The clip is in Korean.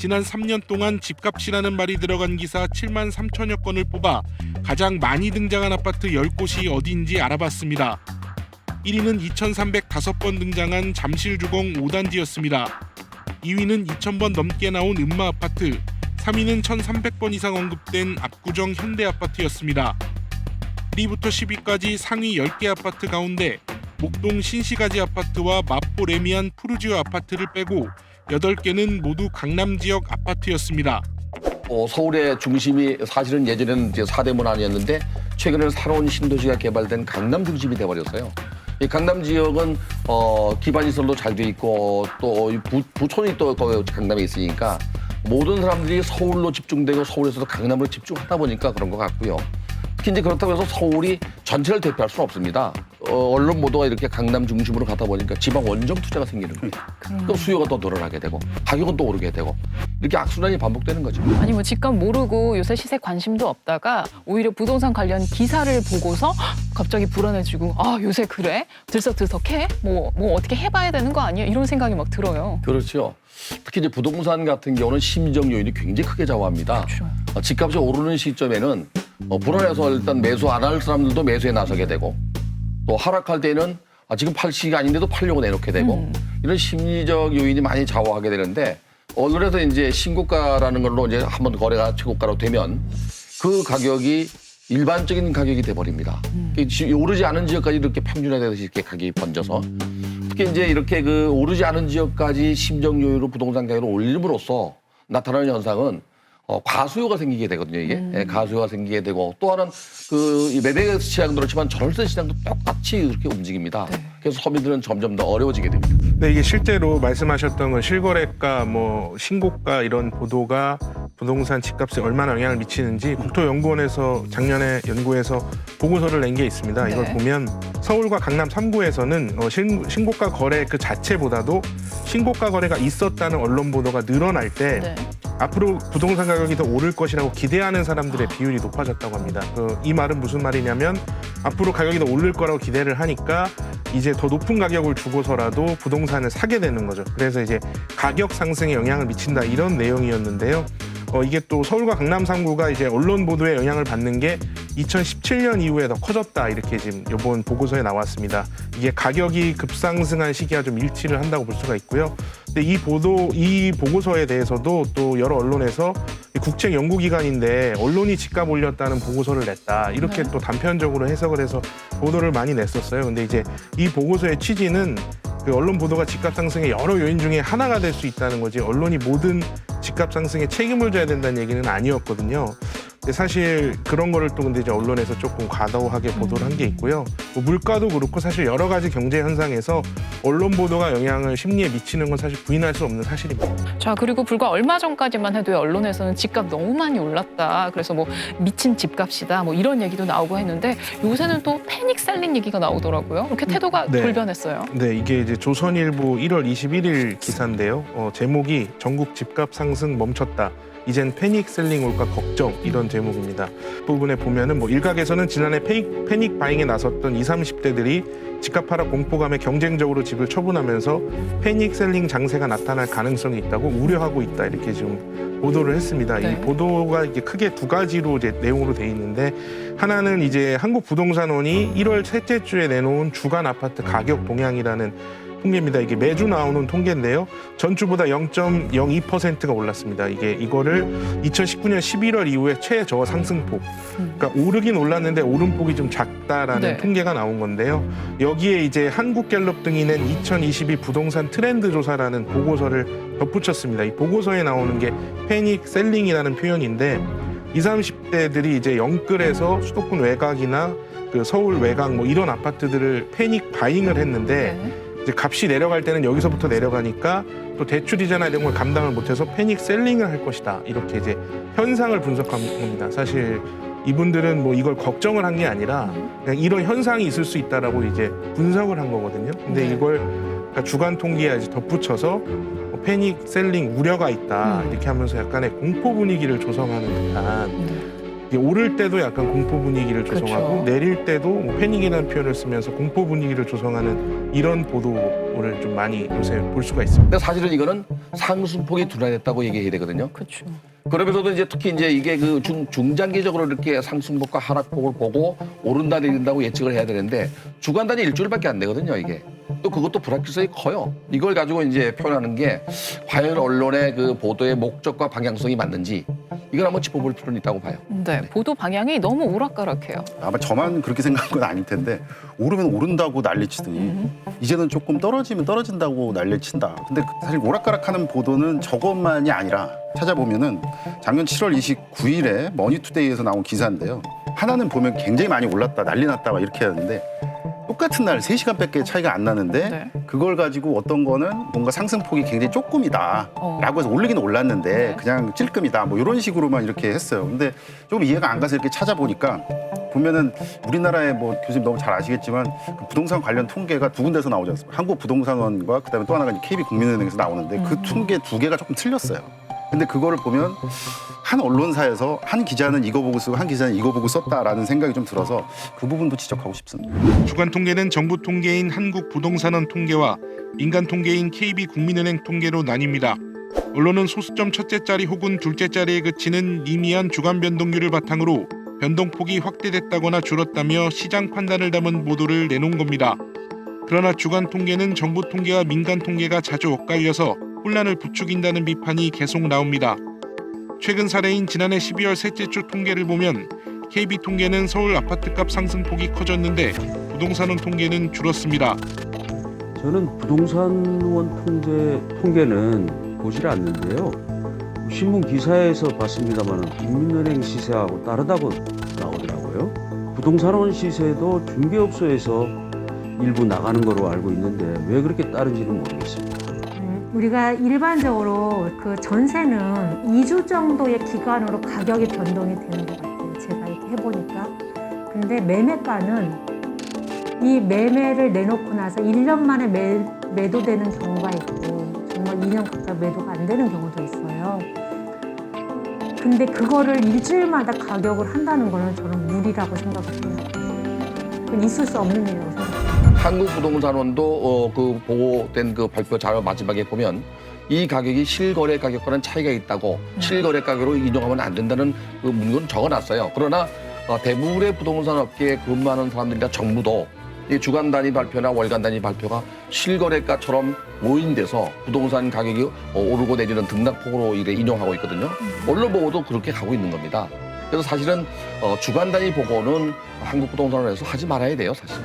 지난 3년 동안 집값이라는 말이 들어간 기사 7만 3천여 건을 뽑아 가장 많이 등장한 아파트 10곳이 어디인지 알아봤습니다. 1위는 2,305번 등장한 잠실주공 5단지였습니다. 2위는 2,000번 넘게 나온 음마 아파트, 3위는 1,300번 이상 언급된 압구정 현대 아파트였습니다. 1위부터 10위까지 상위 10개 아파트 가운데 목동 신시가지 아파트와 마포 레미안 푸르지오 아파트를 빼고 8개는 모두 강남 지역 아파트였습니다. 어, 서울의 중심이 사실은 예전에는 이제 사대문 아니었는데 최근에는 새로운 신도시가 개발된 강남 중심이 돼버렸어요. 이 강남 지역은 어, 기반시설도 잘 돼 있고 또이 부, 부촌이 또 강남에 있으니까 모든 사람들이 서울로 집중되고 서울에서도 강남으로 집중하다 보니까 그런 것 같고요. 특히 이제 그렇다고 해서 서울이 전체를 대표할 수는 없습니다. 어, 언론 보도가 이렇게 강남 중심으로 가다 보니까 지방 원정 투자가 생기는 거예요. 그럼 수요가 더 늘어나게 되고 가격은 또 오르게 되고 이렇게 악순환이 반복되는 거죠. 아니 뭐 집값 모르고 요새 시세 관심도 없다가 오히려 부동산 관련 기사를 보고서 헉, 갑자기 불안해지고 아 요새 그래 들썩들썩해 뭐뭐 어떻게 해봐야 되는 거 아니야 이런 생각이 막 들어요. 그렇죠. 특히 이제 부동산 같은 경우는 심정 요인이 굉장히 크게 좌우합니다. 그렇죠. 어, 집값이 오르는 시점에는 어, 불안해서 일단 매수 안 할 사람들도 매수에 나서게 되고 또 하락할 때는 아, 지금 팔 시기가 아닌데도 팔려고 내놓게 되고 음. 이런 심리적 요인이 많이 좌우하게 되는데 언론에서 이제 신고가라는 걸로 이제 한번 거래가 최고가로 되면 그 가격이 일반적인 가격이 돼버립니다. 지- 오르지 않은 지역까지 이렇게 평준화되듯이 이렇게 가격이 번져서 특히 이제 이렇게 그 오르지 않은 지역까지 심정 요인으로 부동산 가격을 올림으로써 나타나는 현상은 어, 과수요가 생기게 되거든요, 이게. 예, 과수요가 생기게 되고 또 하나는 그이 매매 시장도 그렇지만 전월세 시장도 똑같이 그렇게 움직입니다. 그래서 소비들은 점점 더 어려워지게 됩니다. 네, 이게 실제로 말씀하셨던 건 실거래가, 뭐 신고가 이런 보도가 부동산 집값에 얼마나 영향을 미치는지 국토연구원에서 작년에 연구해서 보고서를 낸 게 있습니다. 이걸 네. 보면 서울과 강남 3구에서는 어, 신, 신고가 거래 그 자체보다도 신고가 거래가 있었다는 언론 보도가 늘어날 때 네. 앞으로 부동산 가격이 더 오를 것이라고 기대하는 사람들의 비율이 높아졌다고 합니다. 그, 이 말은 무슨 말이냐면 앞으로 가격이 더 오를 거라고 기대를 하니까 이제 더 높은 가격을 주고서라도 부동산을 사게 되는 거죠. 그래서 이제 가격 상승에 영향을 미친다 이런 내용이었는데요. 어, 이게 또 서울과 강남 3구가 이제 언론 보도에 영향을 받는 게 2017년 이후에 더 커졌다 이렇게 지금 이번 보고서에 나왔습니다. 이게 가격이 급상승한 시기와 좀 일치를 한다고 볼 수가 있고요. 근데 이 보도 이 보고서에 대해서도 또 여러 언론에서 이 국책 연구기관인데 언론이 집값 올렸다는 보고서를 냈다 이렇게 네. 또 단편적으로 해석을 해서 보도를 많이 냈었어요. 근데 이제 이 보고서의 취지는 그 언론 보도가 집값 상승의 여러 요인 중에 하나가 될 수 있다는 거지 언론이 모든 집값 상승에 책임을 져야 된다는 얘기는 아니었거든요. 사실 그런 거를 또 근데 이제 언론에서 조금 과도하게 보도를 한 게 있고요. 뭐 물가도 그렇고 사실 여러 가지 경제 현상에서 언론 보도가 영향을 심리에 미치는 건 사실 부인할 수 없는 사실입니다. 자 그리고 불과 얼마 전까지만 해도 언론에서는 집값 너무 많이 올랐다. 그래서 뭐 미친 집값이다. 뭐 이런 얘기도 나오고 했는데 요새는 또 패닉 셀링 얘기가 나오더라고요. 이렇게 태도가 네. 돌변했어요. 네, 이게 이제 조선일보 1월 21일 기사인데요. 어, 제목이 전국 집값 상승 멈췄다. 이젠 패닉 셀링 올까 걱정 이런 제목입니다. 부분에 보면은 뭐 일각에서는 지난해 패닉, 패닉 바잉에 나섰던 20, 30대들이 집값 하락 공포감에 경쟁적으로 집을 처분하면서 패닉 셀링 장세가 나타날 가능성이 있다고 우려하고 있다 이렇게 지금 보도를 했습니다. 네. 이 보도가 이게 크게 두 가지로 이제 내용으로 돼 있는데 하나는 이제 한국 부동산원이 1월 셋째 주에 내놓은 주간 아파트 가격 동향이라는 통계입니다. 이게 매주 나오는 통계인데요. 전주보다 0.02%가 올랐습니다. 이게 이거를 2019년 11월 이후에 최저 상승폭. 그러니까 오르긴 올랐는데 오름폭이 좀 작다라는 네. 통계가 나온 건데요. 여기에 이제 한국갤럽 등이 낸 2022 부동산 트렌드 조사라는 보고서를 덧붙였습니다. 이 보고서에 나오는 게 패닉 셀링이라는 표현인데 20, 30대들이 이제 영끌에서 수도권 외곽이나 그 서울 외곽 뭐 이런 아파트들을 패닉 바잉을 했는데 네. 이제 값이 내려갈 때는 여기서부터 내려가니까 또 대출 이자나 이런 걸 감당을 못해서 패닉 셀링을 할 것이다 이렇게 이제 현상을 분석한 겁니다. 사실 이분들은 뭐 이걸 걱정을 한 게 아니라 그냥 이런 현상이 있을 수 있다라고 이제 분석을 한 거거든요. 근데 네. 이걸 그러니까 주간 통계에 이제 덧붙여서 뭐 패닉 셀링 우려가 있다 음. 이렇게 하면서 약간의 공포 분위기를 조성하는 듯한 네. 이게 오를 때도 약간 공포 분위기를 조성하고 그렇죠. 내릴 때도 뭐 패닉이라는 표현을 쓰면서 공포 분위기를 조성하는 이런 보도를 좀 많이 요새 볼 수가 있습니다. 근데 사실은 이거는 상승폭이 둔화됐다고 얘기해야 되거든요. 그렇죠. 그러면서도 이제 특히 이제 이게 그 중, 중장기적으로 이렇게 상승폭과 하락폭을 보고 오른다 내린다고 예측을 해야 되는데 주간 단위 일주일밖에 안 되거든요, 이게. 또 그것도 불확실성이 커요. 이걸 가지고 이제 표현하는 게 과연 언론의 그 보도의 목적과 방향성이 맞는지 이걸 한번 짚어볼 필요는 있다고 봐요. 네, 보도 방향이 너무 오락가락해요. 아마 저만 그렇게 생각한 건 아닐 텐데 오르면 오른다고 난리치더니 이제는 조금 떨어지면 떨어진다고 난리친다. 근데 그 사실 오락가락하는 보도는 저것만이 아니라 찾아보면은 작년 7월 29일에 머니투데이에서 나온 기사인데요. 하나는 보면 굉장히 많이 올랐다, 난리 났다 막 이렇게 하는데 똑같은 날 3시간밖에 차이가 안 나는데 네. 그걸 가지고 어떤 거는 뭔가 상승폭이 굉장히 조금이다 어. 라고 해서 올리긴 올랐는데 네. 그냥 찔끔이다 뭐 이런 식으로만 이렇게 했어요. 근데 좀 이해가 안 가서 이렇게 찾아보니까 보면은 우리나라의 뭐 교수님 너무 잘 아시겠지만 그 부동산 관련 통계가 두 군데서 나오지 않습니까? 한국부동산원과 그다음에 또 하나가 이제 KB국민은행에서 나오는데 그 통계 두 개가 조금 틀렸어요. 근데 그거를 보면 한 언론사에서 한 기자는 이거 보고 쓰고 한 기자는 이거 보고 썼다라는 생각이 좀 들어서 그 부분도 지적하고 싶습니다. 주간 통계는 정부 통계인 한국 부동산원 통계와 민간 통계인 KB국민은행 통계로 나뉩니다. 언론은 소수점 첫째 자리 혹은 둘째 자리에 그치는 미미한 주간 변동률을 바탕으로 변동폭이 확대됐다거나 줄었다며 시장 판단을 담은 보도를 내놓은 겁니다. 그러나 주간 통계는 정부 통계와 민간 통계가 자주 엇갈려서 혼란을 부추긴다는 비판이 계속 나옵니다. 최근 사례인 지난해 12월 셋째 주 통계를 보면 KB 통계는 서울 아파트값 상승폭이 커졌는데 부동산원 통계는 줄었습니다. 저는 부동산원 통계 통계는 보질 않는데요. 신문 기사에서 봤습니다만 국민은행 시세하고 다르다고 나오더라고요. 부동산원 시세도 중개업소에서 일부 나가는 거로 알고 있는데 왜 그렇게 다른지는 모르겠습니다. 음, 우리가 일반적으로 그 전세는 2주 정도의 기간으로 가격이 변동이 되는 것 같아요. 제가 이렇게 해보니까. 근데 매매가는 이 매매를 내놓고 나서 1년 만에 매, 매도되는 경우가 있고 정말 2년 가까이 매도가 안 되는 경우도 있어요. 근데 그거를 일주일마다 가격을 한다는 거는 저는 무리라고 생각을 해요. 있을 수 없는 일이라고 생각해요. 한국부동산원도 어, 그 보고된 그 발표 자료 마지막에 보면 이 가격이 실거래 가격과는 차이가 있다고 실거래 가격으로 인정하면 안 된다는 그 문구는 적어놨어요. 그러나 어, 대부분의 부동산 업계에 근무하는 사람들이나 정부도 이 주간 단위 발표나 월간 단위 발표가 실거래가처럼 모인돼서 부동산 가격이 어, 오르고 내리는 등락폭으로 이래 인용하고 있거든요. 언론 보고도 그렇게 가고 있는 겁니다. 그래서 사실은 어, 주간 단위 보고는 한국 부동산원에서 하지 말아야 돼요, 사실.